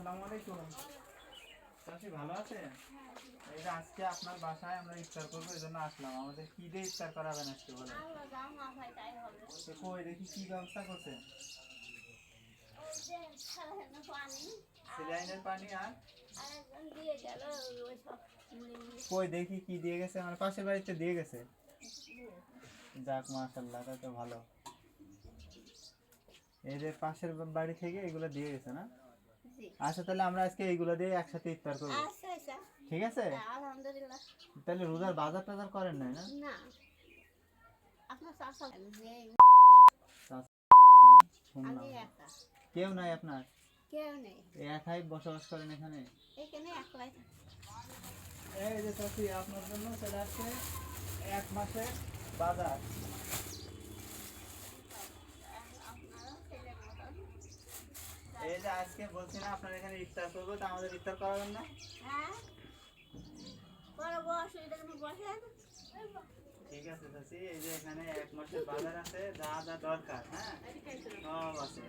আসসালামু আলাইকুম। চাষি ভালো আছেন? এই যে আজকে আপনার বাসায় আমরা ইফতার করব এই জন্য আসলাম। আমাদের কি দিয়ে ইফতার করাবেন আজকে তো কই দেখি কি ব্যবস্থা করছেন? ওই পানি আর দিয়ে গেল ওই সব মুড়ি মুড়ি। কই দেখি কি দিয়ে গেছে? আমার পাশের বাড়িতে দিয়ে গেছে। যাক মাশাল্লাহ তা তো ভালো। এই যে পাশের বাড়ি থেকে এগুলো দিয়ে গেছে না? আচ্ছা তাহলে আমরা আজকে এইগুলো দিয়ে একসাথে ইফতার করব। আচ্ছা আচ্ছা। ঠিক আছে? আলহামদুলিল্লাহ। তাহলে রোজার বাজার টাজার করেন নাই না? না। আপনার শুনলাম আমি একা। কেউ নাই আপনার? কেউ নেই। একাই বসবাস করেন এখানে? এখানে একলাই এই যে চাষি আপনার জন্য চলে আসছে এক মাসের বাজার আপনারও ছেলের মতন এই যে আজকে বলছি না আপনার এখানে ইফতার করব তো আমাদের ইফতার করাবেন না। হ্যাঁ? ঠিক আছে চাষি এই যে এখানে এক মাসের বাজার আছে যা যা দরকার হ্যাঁ? সব আছে